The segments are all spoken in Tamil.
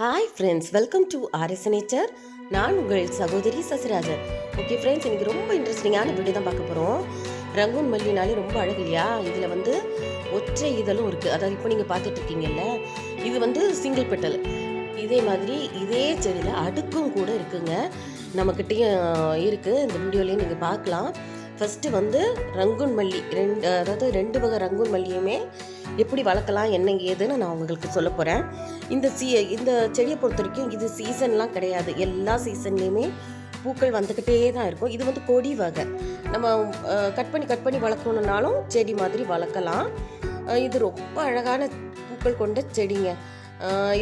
Hi friends welcome to R S nature நான் உங்கள் சகோதரி சசிராஜன். ஓகே ஃப்ரெண்ட்ஸ் இன்னைக்கு ரொம்ப இன்ட்ரெஸ்டிங்கான வீடியோ தான் பார்க்க போகிறோம் ரங்கூன் மல்லினாலே ரொம்ப அழகு இல்லையா? இதில் வந்து ஒற்றை இதழும் இருக்குது அதாவது இப்போ நீங்கள் பார்த்துட்டு இருக்கீங்கல்ல இது வந்து சிங்கிள் பெட்டல் இதே மாதிரி இதே செடியில் அடுக்கும் கூட இருக்குங்க. நம்மக்கிட்டேயும் இருக்குது இந்த வீடியோலேயும் நீங்கள் பார்க்கலாம். ஃபஸ்ட்டு வந்து ரங்குன் மல்லி ரெண்டு அதாவது ரெண்டு வகை ரங்குன் மல்லியுமே எப்படி வளர்க்கலாம் என்ன ஏதுன்னு நான் உங்களுக்கு சொல்ல போகிறேன் இந்த சீ இந்த செடியை பொறுத்த வரைக்கும் இது சீசன்லாம் கிடையாது. எல்லா சீசன்லேயுமே பூக்கள் வந்துக்கிட்டே தான் இருக்கும். இது வந்து கொடி வகை. நம்ம கட் பண்ணி கட் பண்ணி வளர்க்கணுன்னாலும் செடி மாதிரி வளர்க்கலாம். இது ரொம்ப அழகான பூக்கள் கொண்ட செடிங்க.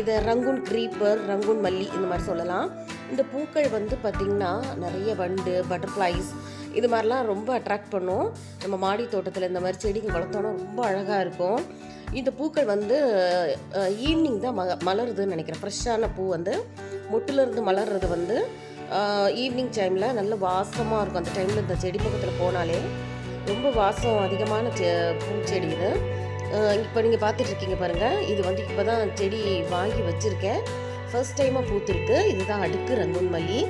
இதை ரங்கூன் க்ரீப்பர் ரங்குன் மல்லி இந்த மாதிரி சொல்லலாம். இந்த பூக்கள் வந்து பார்த்திங்கன்னா நிறைய வண்டு பட்டர்ஃப்ளைஸ் இது மாதிரிலாம் ரொம்ப அட்ராக்ட் பண்ணும். நம்ம மாடி தோட்டத்தில் இந்த மாதிரி செடிங்க வளர்த்தோன்னா ரொம்ப அழகாக இருக்கும். இந்த பூக்கள் வந்து ஈவினிங் தான் ம மலருதுன்னு நினைக்கிறேன். ஃப்ரெஷ்ஷான பூ வந்து மொட்டிலிருந்து மலர்றது வந்து ஈவினிங் டைமில் நல்ல வாசமாக இருக்கும். அந்த டைமில் இந்த செடி பக்கத்தில் போனாலே ரொம்ப வாசம் அதிகமான செ பூச்செடி இது. இப்போ நீங்கள் பார்த்துட்ருக்கீங்க பாருங்கள் இது வந்து இப்போ தான் செடி வாங்கி வச்சுருக்கேன். ஃபர்ஸ்ட் டைமாக பூத்துருக்கு. இதுதான் அடுக்கு ரங்கூன் மல்லி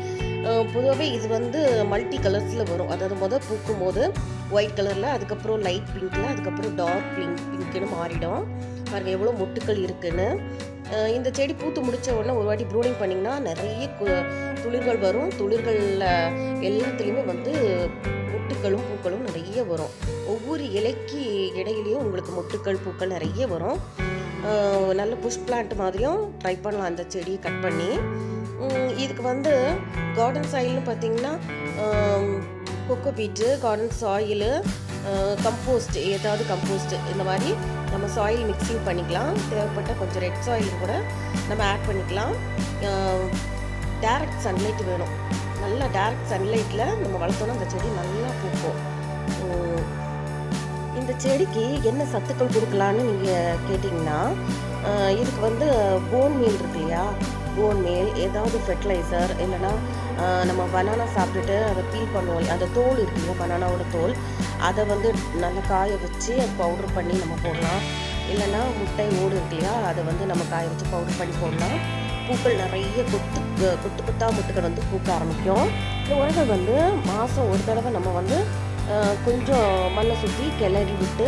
பொதுவாகவே இது வந்து மல்டி கலர்ஸில் வரும். அதாவது முதல் பூக்கும் போது ஒயிட் கலரில் அதுக்கப்புறம் லைட் பிங்க்கில் அதுக்கப்புறம் டார்க் பிங்க் பிங்க்குன்னு மாறிடும். பாருங்கள் எவ்வளோ மொட்டுக்கள் இருக்குன்னு. இந்த செடி பூத்து முடிச்ச உடனே ஒரு வாட்டி ப்ரூனிங் பண்ணிங்கன்னா நிறைய கு- துளிர்கள் வரும். துளிர்களில் எல்லாத்துலேயுமே வந்து மொட்டுக்களும் பூக்களும் நிறைய வரும். ஒவ்வொரு இலைக்கு இடையிலையும் உங்களுக்கு மொட்டுக்கள் பூக்கள் நிறைய வரும். நல்ல புஷ் பிளான்ட் மாதிரியும் ட்ரை பண்ணலாம். அந்த செடியை கட் பண்ணி. இதுக்கு வந்து கார்டன் சாயில்னு பார்த்தீங்கன்னா coco peat garden soil compost ஏதாவது கம்போஸ்ட் இந்த மாதிரி நம்ம சாயில் மிக்சிங் பண்ணிக்கலாம். தேவைப்பட்ட கொஞ்சம் ரெட் சாயில் கூட நம்ம ஆட் பண்ணிக்கலாம். டேரக்ட் சன்லைட் வேணும். நல்லா டேரக்ட் சன்லைட்டில் நம்ம வளர்த்தோன்னா அந்த செடி நல்லா பூக்கும். இந்த செடிக்கு என்ன சத்துக்கள் கொடுக்கலான்னு நீங்கள் கேட்டிங்கன்னா இதுக்கு வந்து போன் மீல் இருக்கு இல்லையா? போன் மீல் ஏதாவது ஃபெர்டிலைசர் இல்லைன்னா நம்ம பனானா சாப்பிட்டுட்டு அதை பீல் பண்ணுவோம். அந்த தோல் இருக்கு இல்லையா பனானாவோட தோல். அதை வந்து நல்லா காய வச்சு பவுடர் பண்ணி நம்ம போடலாம். இல்லைன்னா முட்டை ஓடு இருக்கு இல்லையா அதை வந்து நம்ம காய வச்சு பவுடர் பண்ணி போடலாம். பூக்கள் நிறைய கொத்து கொத்து கொத்தா முட்டுகள் வந்து பூக்க ஆரம்பிக்கும். இந்த உரங்கள் வந்து மாதம் ஒரு தடவை நம்ம வந்து கொஞ்சம் மண்ணை சுற்றி கிளறி விட்டு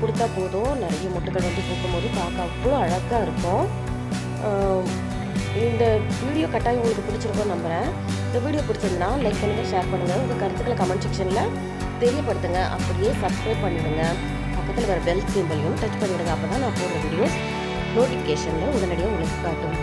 கொடுத்தா போதும். நிறைய முட்டைகள் வந்து பூக்கும்போது பார்க்க அவ்வளோ அழகாக இருக்கும். இந்த வீடியோ கட்டாயம் உங்களுக்கு பிடிச்சிருக்கும்னு நம்புகிறேன் இந்த வீடியோ பிடிச்சிருந்தா லைக் பண்ணுங்கள் ஷேர் பண்ணுங்கள் உங்கள் கருத்துக்களை கமெண்ட் செக்ஷனில் தெரியப்படுத்துங்க. அப்படியே சப்ஸ்கிரைப் பண்ணிவிடுங்க பக்கத்தில் வர பெல் சிம்பிளையும் டச் பண்ணிவிடுங்க அப்போ தான் நான் போடுற வீடியோஸ் நோட்டிஃபிகேஷனில் உடனடியாக உங்களுக்கு காட்டும்.